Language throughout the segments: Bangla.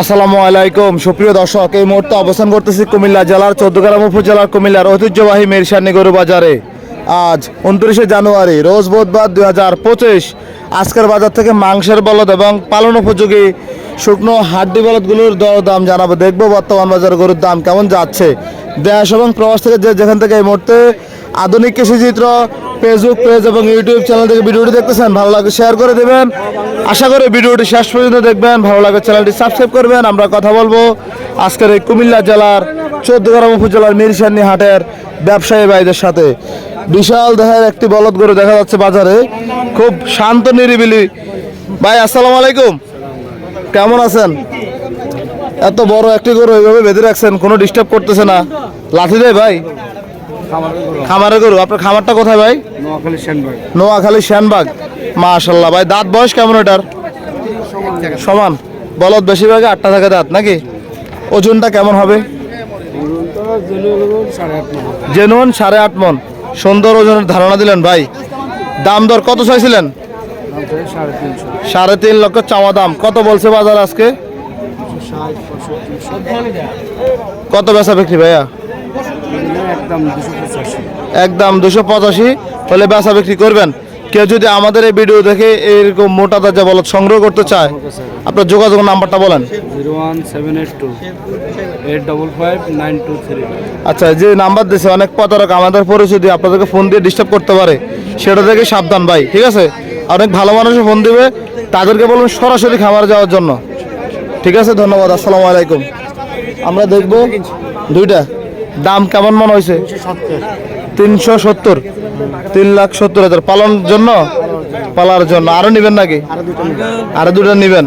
আসসালামু আলাইকুম। সুপ্রিয় দর্শক, এই মুহূর্তে অবস্থান করতেছি কুমিল্লা জেলার চৌদ্দগ্রাম উপজেলার কুমিল্লার ঐতিহ্যবাহী মিরসানি গরু বাজারে। আজ উনত্রিশে জানুয়ারি, রোজ বুধবার দুই হাজার পঁচিশ। আজকের বাজার থেকে মাংসের বলদ এবং পালন উপযোগী শুকনো হাড্ডি বলদগুলোর দর দাম জানাব। দেখব বর্তমান বাজার গরুর দাম কেমন যাচ্ছে। দেশ এবং প্রবাস থেকে যে যেখান থেকে এই মুহূর্তে আধুনিক কৃষিচিত্র ফেসবুক পেজ এবং ইউটিউব চ্যানেল থেকে ভিডিওটি দেখতেছেন, ভালো লাগে শেয়ার করে দেবেন। আশা করি ভিডিওটি শেষ পর্যন্ত দেখবেন, ভালো লাগে চ্যানেলটি সাবস্ক্রাইব করবেন। আমরা কথা বলব আজকের এই কুমিল্লা জেলার চৌদ্দগ্রাম উপজেলার মিরসানি হাটের ব্যবসায়ী ভাইদের সাথে। বিশাল দেহের একটি বলদ গরু দেখা যাচ্ছে বাজারে। খুব শান্ত, নিরিবিলি। ভাই, আসসালামু আলাইকুম। কেমন আছেন? এত বড় একটি গরু এইভাবে বেঁধে রাখছেন, কোনো ডিস্টার্ব করতেছে না। লাঠি দেয় ভাই। খামারের গরু। আপনার খামারটা কোথায় ভাই? নোয়াখালী সেনবাগ। নোয়াখালী শ্যানবাগ মাশাল্লাহ ভাই দাঁত বয়স কেমন এটার? সমান বলদ বেশিরভাগে আটটা থাকে দাঁত নাকি? ওজনটা কেমন হবে? জেনুয়ান সাড়ে আট মন। সুন্দর ওজনের ধারণা দিলেন ভাই। দাম দর কত চাইছিলেন? সাড়ে তিন লক্ষ চাওয়া দাম। কত বলছে বাজার আজকে? কত বেচা বিক্রি ভাইয়া? একদম দুশো পঁচাশি একদম দুশো পঁচাশি হলে বেচা বিক্রি করবেন। কেউ যদি আমাদের এই ভিডিও দেখে এরকম মোটা তাজা বলদ সংগ্রহ করতে চায় আপনার যোগাযোগ নাম্বারটা বলেন। আচ্ছা যে নাম্বার দিছে অনেক প্রতারক আমাদের পরিচয় দিয়ে আপনাদেরকে ফোন দিয়ে ডিস্টার্ব করতে পারে। সেটা থেকে সাবধান ভাই ঠিক আছে? অনেক ভালো মানুষও ফোন দিবে তাদেরকে বলুন সরাসরি খামারে যাওয়ার জন্য। ঠিক আছে ধন্যবাদ আসসালামু আলাইকুম। আমরা দেখব দুইটা। দাম কেমন মনে হয়েছে? তিনশো সত্তর তিন লাখ সত্তর হাজার। পালনের জন্য? পালার জন্য। আরও নিবেন নাকি? আরও দুটো নিবেন।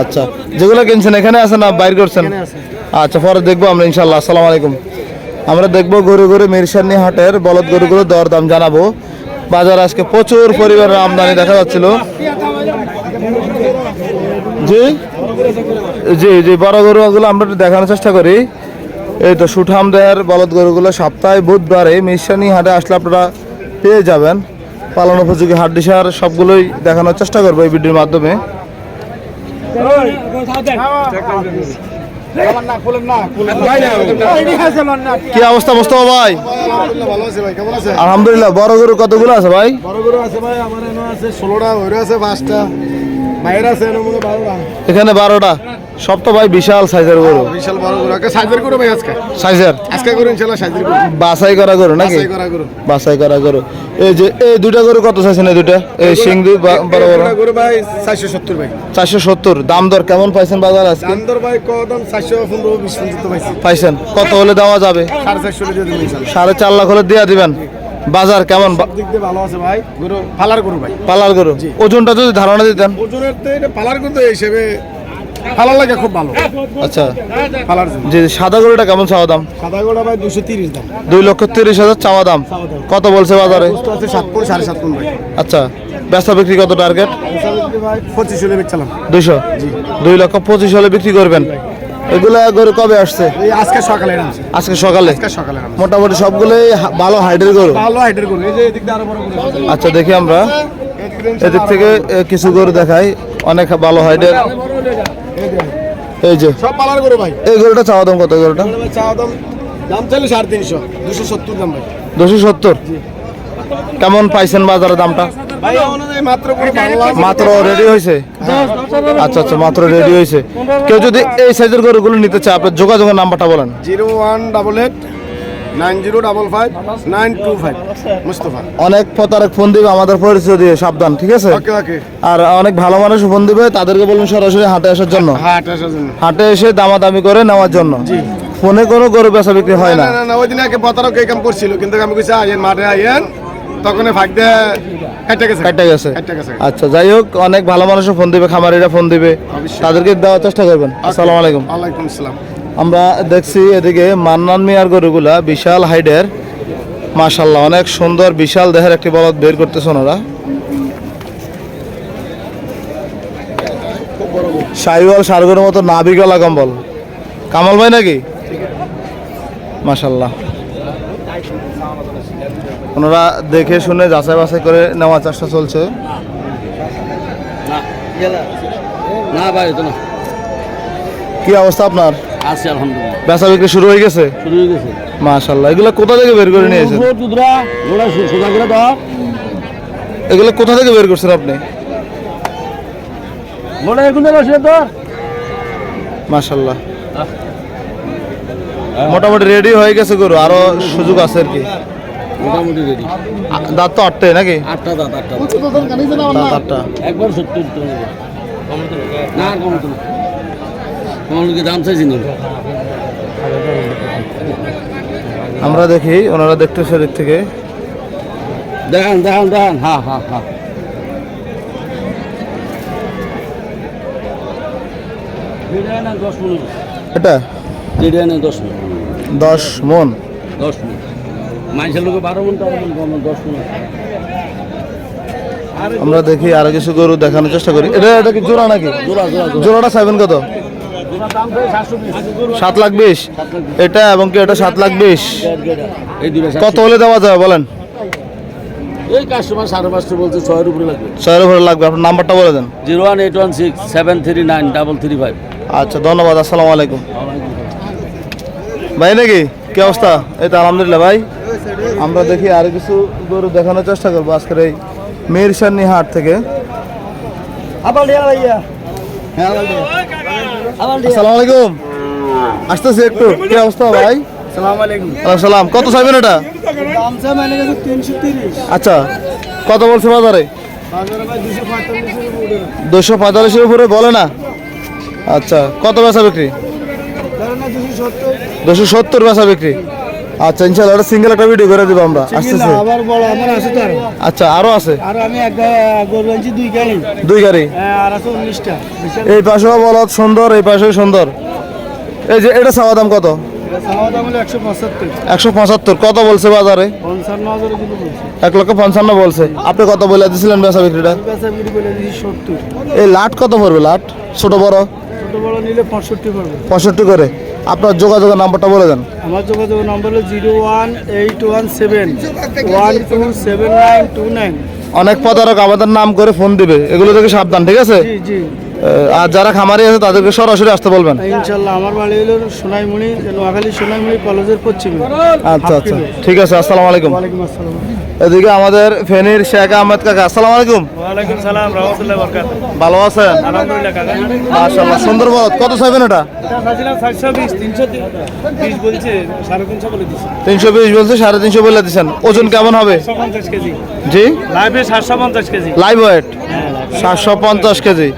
আচ্ছা। যেগুলো কিনছেন এখানে আছে না বাইর করছেন? আচ্ছা পরে দেখব আমরা ইনশাল্লাহ আসসালামু আলাইকুম। আমরা দেখব গরু গরু মিরসানি হাটের বলদ গরুগুলো দর দাম জানাব। বাজার আজকে প্রচুর পরিমাণের আমদানি দেখা যাচ্ছিল। জি? জি জি বড় গরুগুলো আমরা একটু দেখানোর চেষ্টা করি। এই তো সুঠাম দেহের বলদ গরুগুলো সপ্তাহে বুধবারে মিশানি হাটে আসলে আপনারা পেয়ে যাবেন। পালন উপযোগী হাট ডিসার সবগুলোই দেখানোর চেষ্টা করব এই ভিডিওর মাধ্যমে। কি অবস্থা মোস্তফা ভাই? আলহামদুলিল্লাহ, বড় গরু কতগুলো আছে ভাই? বড় গরু আছে ভাই আমার আছে ষোলোটা আছে পাঁচটা এখানে বারোটা। সব তো ভাই বিশাল সাইজের গরু। বিশাল বড় গরু। আজকে সাইজের গরু ভাই আজকে? সাইজের? আজকে গরু ইনশাল্লাহ সাইজের গরু। বাছাই করা গরু নাকি? বাছাই করা গরু। বাছাই করা গরু। এই যে এই দুইটা গরু কত চাইছেন এই দুইটা? এই সিং দুই বড় বড়? গরু ভাই চারশো সত্তর ভাই। চারশো সত্তর। দাম দর কেমন পাইছেন বাজার আজকে? দাম দর ভাই কদম চারশো পনেরো বিশ পর্যন্ত পাইছি। পাইছেন। কত হলে দেওয়া যাবে? সাড়ে চারশো দিয়ে দেবেন চার লাখ হলে দিয়ে দিবেন। বাজার কেমন? বা- দিক দিয়ে ভালো আছে ভাই। গরু ফালার গরু ভাই। পালার গরু। ওজনটা যদি ধারণা দিতেন। ওজনের তো এটা পালার গরু হিসেবে ফালার লাগে খুব ভালো। আচ্ছা। ফালার জন্য। যে সাদা গরুটা কেমন চাওয়া দাম? সাদা গরু ভাই দুশো তিরিশ দাম। দুই লক্ষ তিরিশ হাজার চাওয়া দাম। কত বলছে বাজারে? সাত সাড়ে সাত আচ্ছা বেচা বিক্রি কত টার্গেট? পঁচিশ হলে বেচলাম দুইশো? দুই লক্ষ পঁচিশ হলে বিক্রি করবেন। এগুলা গরু কবে আসছে? আজকে সকালে আজকে সকালে? সকালে মোটামুটি সবগুলোই ভালো হাইটের গরু? ভালো হাইটের গরু। এই যে এদিক দিয়ে আরও বড় গরু আচ্ছা দেখি আমরা। এদিক থেকে কিছু গরু দেখাই। অনেক ভালো হাইটের এই যে। সব পালার গরু ভাই। এই গরুটা চাওয়া দাম কত? গরুটা? চাওয়া দাম দাম চাইলে সাড়ে তিনশো দুশো সত্তর দাম ভাই। দুশো সত্তর? কেমন পাইছেন বাজারে দামটা? মাত্র মাত্র রেডি হয়েছে আচ্ছা আচ্ছা মাত্র রেডি হয়েছে কেউ যদি এই সাইজের গরুগুলো নিতে চায় আপনার যোগাযোগের নাম্বারটা বলেন। Zero one double eight nine zero double five nine two five. Mustafa. অনেক প্রতারক ফোন দিবে আমাদের পরিচয় দিয়ে সাবধান ঠিক আছে? ওকে ওকে। আর অনেক ভালো মানুষ ফোন দিবে তাদেরকে বলুন সরাসরি হাটে আসার জন্য। হাট আসার জন্য। হাটে এসে দামাদামি করে নেওয়ার জন্য। ফোনে কোনো গরু বেচা বিক্রি হয় না। না না না ওই দিন প্রতারক এই কাম করছিল কিন্তু আমি কইছি আইয়েন মাঠে আইয়েন। তখন ফাঁক দিয়ে কেটে গেছে। আচ্ছা যাই হোক অনেক ভালো মানুষও ফোন দিবে খামারিরা ফোন দিবে। তাদেরকে দেওয়ার চেষ্টা করবেন। আসসালামু আলাইকুম। ওয়ালাইকুম আসসালাম। আমরা দেখছি এদিকে মান্নান মিয়ার গরুগুলা বিশাল হাইডের। মাশাল্লাহ অনেক সুন্দর বিশাল দেহের একটি বলদ বের করতেছে ওনারা। সাইওয়াল সারগরের মতো নাভি গলা কম্বল। কামাল ভাই নাকি? মাশাল্লাহ ওনারা দেখে শুনে যাচাই বাছাই করে নেওয়ার চেষ্টা চলছে। না ভাই তো না। কি অবস্থা আপনার? আছে আলহামদুলিল্লাহ। বেচা বিক্রি শুরু হয়ে গেছে? শুরু হয়ে গেছে। মাশাল্লাহ এগুলো কোথা থেকে বের করে নিয়েছেন দুধরা গোড়া সোজা করে দাও। এগুলো কোথা থেকে বের করছেন আপনি? গোড়া এখন বসে তো। মাশাল্লাহ মোটামুটি রেডি হয়ে গেছে গরু আরও সুযোগ আছে আর কি। মোটামুটি রেডি দাঁত তো আটটাই নাকি? আটটা দাঁত আটটা দাঁত। আটটা। একবার সত্তর না কমতো না। দাম চাইছি না। আমরা দেখি ওনারা দেখতেছে দিক থেকে। দেখান দেখান দেখান। হ্যাঁ হ্যাঁ হ্যাঁ দশ মিনিট এটা? না দশ মিনিট দশ মন? দশ মিনিট মানুষের লোকে বারো তেরো দশ আমরা দেখি আরও কিছু গরু দেখানোর চেষ্টা করি। এটা এটা কি জোড়া নাকি? জোড়া জোড়া জোড়া। জোড়াটা চাইবেন কত? সাত লাখ বিশ? এটা এবং কি এটা সাত লাখ বিশ? কত হলে দেওয়া যাবে বলেন? এই কাস্টমার সাড়ে পাঁচশো বলছে ছয়ের উপরে লাগবে। ছয়ের উপরে লাগবে আপনার নাম্বারটা বলে দেন। Zero one eight one six seven three nine double three five. আচ্ছা ধন্যবাদ আসসালামু আলাইকুম। ভাই নাকি? কি অবস্থা? এই তো আলহামদুলিল্লাহ ভাই। আমরা দেখি আর কিছু গরু দেখানোর চেষ্টা করব আজকের এই মিরসানি হাট থেকে। আসসালামু আলাইকুম। আসতেছি একটু। কি অবস্থা ভাই? সালাম। কত চাইবেন এটা? আচ্ছা। কত বলছে বাজারে? দুশো পঁয়তাল্লিশের উপরে। বলে না? আচ্ছা। কত বেচা বিক্রি? দুশো সত্তর বেচা বিক্রি। আচ্ছা ইনশাল্লাহ একটা সিঙ্গেল একটা ভিডিও করে দেবো আমরা। আসতেছে। আবার বড় আমার আছে তো আচ্ছা আরও আছে? আর আমি এক গরু আনছি দুই গাড়ি। দুই গাড়ি? হ্যাঁ, আর আছে এই পাশেও বলদ সুন্দর এই পাশেও সুন্দর। এই যে এটা চাওয়া দাম কত? একশো পঁচাত্তর। কত বলছে বাজারে? এক লক্ষ পঞ্চান্ন বলছে। আপনি কত বলে দিয়েছিলেন বেচা বিক্রিটা? এই লাট কত পড়বে লাট? ছোট বড়? পঁয়ষট্টি করে। আপনার যোগাযোগের নাম্বারটা বলে দেন। আমার যোগাযোগ নম্বর হলো zero one eight one seven one two seven nine two nine. অনেক প্রতারক আমাদের নাম করে ফোন দিবে এগুলো থেকে সাবধান ঠিক আছে? জি জি। আর যারা খামারি আছে তাদেরকে সরাসরি আসতে বলবেন। ইনশাল্লাহ আমার বাড়ি হলো সোনাইমুড়ি নোয়াখালী সোনাইমুড়ি কলেজের পশ্চিমে। আচ্ছা আচ্ছা। ঠিক আছে আসসালামু আলাইকুম। ওয়ালাইকুম আসসালাম। এদিকে আমাদের ফেনীর শেখ আহমেদ কাকা আসসালামু আলাইকুম। ওয়ালাইকুম সালাম রহমতুল্লাহ ভালো আছেন? আলহামদুলিল্লাহ কাকা। মাশাআল্লাহ সুন্দর বলদ কত চাইবেন এটা? চাইছিলাম তিনশো বিশ বলছে সাড়ে তিনশো বলে বলছে বলে দিচ্ছেন ওজন কেমন হবে? সাতশো পঞ্চাশ কেজি। জি? পঞ্চাশ কেজি। লাইভ ওয়েট সাতশো পঞ্চাশ কেজি।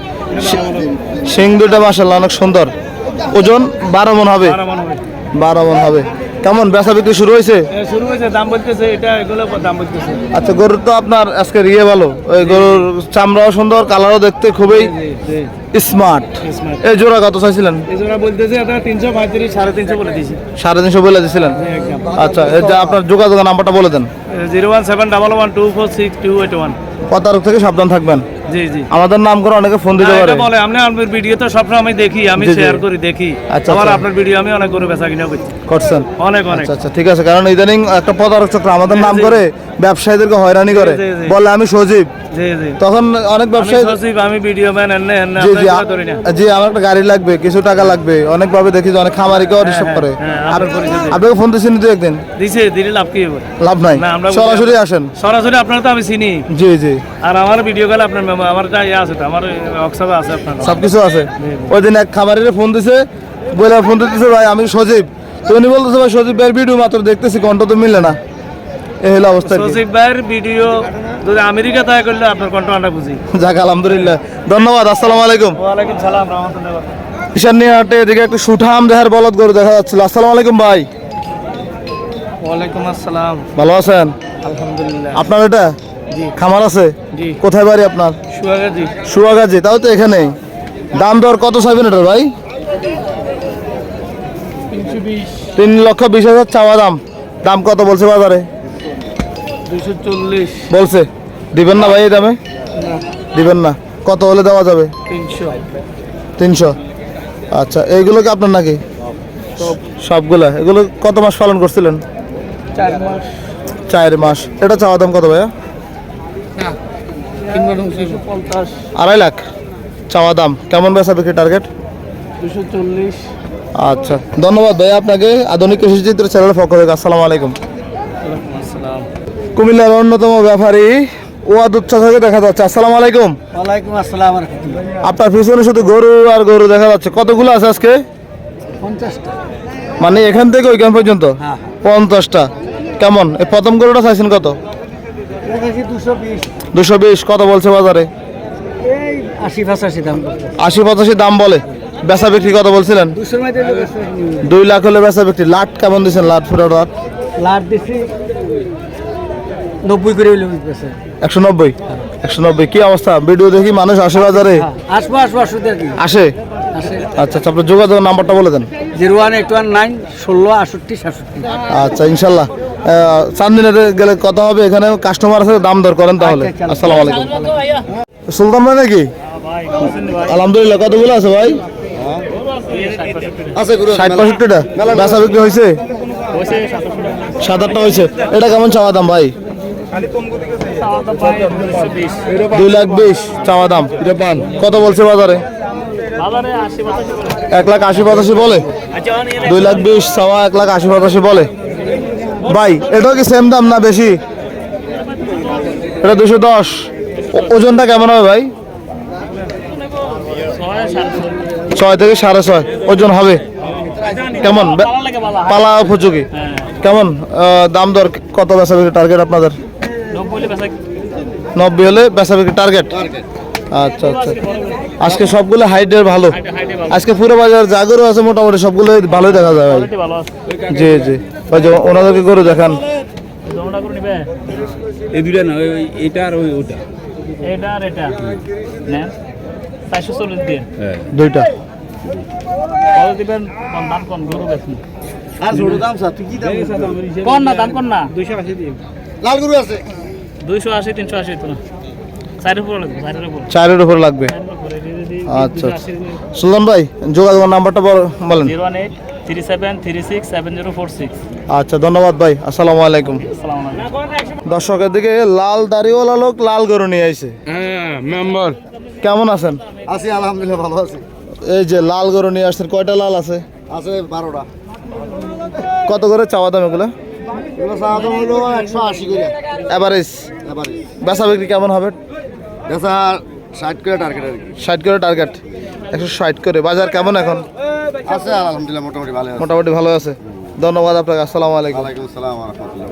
সিং দুটা মাসাল্লাহ অনেক সুন্দর। ওজন বারো মন হবে। বারো মন হবে। বারো মন হবে। কেমন বেচা বিক্রি শুরু হয়েছে? শুরু হয়েছে দাম বলতেছে এটা এগুলো দাম বলতেছে। আচ্ছা গরুর তো আপনার আজকে ইয়ে ভালো। ওই গরুর চামড়াও সুন্দর কালারও দেখতে খুবই স্মার্ট। এই জোড়া কত চাইছিলেন? এই জোড়া বলতেছে এটা তিনশো পঁয়ত্রিশ সাড়ে তিনশো বলে দিয়েছি। সাড়ে তিনশো বলে দিয়েছিলেন? আচ্ছা এই যে আপনার যোগাযোগ নাম্বারটা বলে দেন। Zero one seven double one two four six two eight one. প্রতারক থেকে সাবধান থাকবেন। জি জি। আমাদের নাম করে অনেকে ফোন দিতে পারে। বলে আপনি আপনার ভিডিও তো সবসময় আমি দেখি আমি। শেয়ার করি দেখি। আচ্ছা, আবার আচ্ছা। আপনার ভিডিও আমি অনেক করে বেচা কিনা করছি করছেন? অনেক অনেক। আচ্ছা আচ্ছা ঠিক আছে কারণ ইদানিং একটা প্রতারক চক্র আমাদের নাম করে ব্যবসায়ীদেরকে হয়রানি করে। বলে আমি সজীব। তখন অনেক ব্যবসায়ী আমি ভিডিও ম্যান এনে এনে জি জি আপনার ধরি না। আ- জি আমার একটা গাড়ি লাগবে কিছু টাকা লাগবে। অনেকভাবে দেখি যে অনেক হ্যাঁ, করে। হ্যাঁ। আপনাকে ফোন দিয়েছেন একদিন? দিছে দিলে লাভ কি হবে লাভ নাই। সরাসরি আসেন। সরাসরি আপনারা তো আমি চিনি। জি জি। আর আমার ভিডিও কল আপনার আমার একটা ইয়ে আছে আমার ওয়ার্কশপে আছে আপনার। সবকিছু আছে? ওই দিন এক খামারিরে ফোন দিছে বলে ফোন দিতেছে ভাই আমি সজীব। তো উনি বলতেছে ভাই সজীব ভাইয়ের ভিডিও মাত্র দেখতেছি কণ্ঠ তো মিলে না। এই হলো অবস্থা। সচিব ভাইয়ের ভিডিও যদি আমেরিকা তাই করলে আপনার কন্ঠ আমরা বুঝি। যাক আলহামদুলিল্লাহ। ধন্যবাদ আসসালামু আলাইকুম। ওয়ালাইকুম সালাম রহমতুল্লাহ হাটে এদিকে একটু সুঠাম দেহার বলদ গরু দেখা যাচ্ছিল। আসসালামু আলাইকুম ভাই। ওয়ালাইকুম আসসালাম। ভালো আছেন? আলহামদুলিল্লাহ। আপনার এটা? খামার আছে? কোথায় বাড়ি আপনার? সুয়াগাজি। তাও তো এখানেই। দাম দর কত চাইবেন এটার ভাই? তিন লক্ষ বিশ হাজার চাওয়া দাম। দাম কত বলছে বাজারে? বলছে। দিবেন না ভাই এই দামে? দিবেন না। কত হলে দেওয়া যাবে? তিনশো। আচ্ছা এইগুলো কি আপনার নাকি? সবগুলা। এগুলো কত মাস পালন করছিলেন? চার মাস। এটা চাওয়া দাম কত ভাইয়া? আড়াই লাখ চাওয়া দাম। কেমন বেচা বিক্রি টার্গেট আচ্ছা ধন্যবাদ ভাই আপনাকে। আধুনিক কৃষি চিত্র চ্যানেলের পক্ষ থেকে আসসালামু আলাইকুম। কুমিল্লার অন্যতম ব্যাপারী ওয়াদুদ চাচাকে দেখা যাচ্ছে। আসসালামু আলাইকুম। ওয়ালাইকুম আসসালাম আপনার পিছনে শুধু গরু আর গরু দেখা যাচ্ছে। কতগুলো আছে আজকে? পঞ্চাশটা। মানে এখান থেকে ওইখান পর্যন্ত? হ্যাঁ। পঞ্চাশটা। কেমন? এই প্রথম গরুটা চাইছেন কত? দুশো বিশ। কত বলছে বাজারে? আশি পাঁচাশি দাম আশি পঁচাশি দাম বলে। বেচা বিক্রি কত বলছিলেন? দুই লাখ হলে বেচা বিক্রি। লাট কেমন দিচ্ছেন লাট ফুটা লাট লাট দিছি নব্বই করে হইলে একশো নব্বই? একশো নব্বই। কি অবস্থা? ভিডিও দেখি মানুষ আসে বাজারে? আসব আসব আসুন আসে? আসে। আচ্ছা আচ্ছা আপনার যোগাযোগ নাম্বারটা বলে দেন। Zero one eight one nine ষোলো আটষট্টি সাতষট্টি। আচ্ছা ইনশাল্লাহ। চান্দিনে গেলে কথা হবে এখানে কাস্টমার আছে দাম দর করেন তাহলে। আচ্ছা, আচ্ছা। আসসালামু আলাইকুম। সুলতান ভাই নাকি? আলহামদুলিল্লাহ কতগুলো আছে ভাই? আছে গুরু ষাট পঁয়ষট্টিটা? বেচা বিক্রি হয়েছে? সাত আটটা হয়েছে। এটা কেমন চাওয়া দাম ভাই? দুই লাখ বিশ চাওয়া দাম। এটা পান। কত বলছে বাজারে? এক লাখ আশি পঁচাশি বলে? দুই লাখ বিশ চাওয়া এক লাখ আশি পঁচাশি বলে? ভাই, এটাও কি সেম দাম না বেশি? এটা দুশো দশ। ওজনটা কেমন হবে ভাই? ছয় থেকে সাড়ে ছয়। ওজন হবে। কেমন? পালা উপযোগী কেমন? দাম দর কত বেচা বিক্রি টার্গেট আপনাদের? নব্বই হলে বেচা বিক্রি টার্গেট আচ্ছা আচ্ছা। আজকে সবগুলো হাইটের ভালো। আজকে পুরো বাজার যা গরু আছে, মোটামুটি সবগুলো ভালোই দেখা যায় ভাই। জি জি। ওই যে ওনাদেরকে গরু দেখান। এই দুইটা না ওই এটা আর ওই ওটা। এটা আর এটা। নেন। চারশো চল্লিশ দিন হ্যাঁ। দুইটা। কত দিবেন? দাম কোন গরু বেশি আর ছোট দাম স্যার তুই কি দাম কোন না দাম কোন না। লাল গরু আছে। দুইশো আশি তিনশো আশি তো। না চারের উপরে। লাগবে। আচ্ছা আচ্ছা। সুলতান ভাই যোগাযোগ নাম্বারটা বল- বলেন। Zero one eight three seven three six seven zero four six. আচ্ছা ধন্যবাদ ভাই আসসালামু আলাইকুম। আলাইকুম। দর্শকের দিকে লাল দাড়িওয়ালা লোক লাল গরু নিয়ে আইছে। হ্যাঁ মেম্বার। কেমন আছেন? আছি আলহামদুলিল্লাহ ভালো আছি। এই যে লাল গরু নিয়ে আসছেন কয়টা লাল আছে? আছে বারোটা। কত করে চাওয়া দাম এগুলো? এগুলো চা দাম হলো একশো আশি করে। এভারেজ এবারে বেচা বিক্রি কেমন হবে? বেচা ষাট করে টার্গেট আর কি। ষাট করে টার্গেট একশো ষাট করে। বাজার কেমন এখন? আছে আলহামদুলিল্লাহ মোটামুটি ভালো আছে। মোটামুটি ভালো আছে। ধন্যবাদ আপনাকে আসসালামু আলাইকুম। ওয়ালাইকুম আসসালাম রহমতুল্লাহ।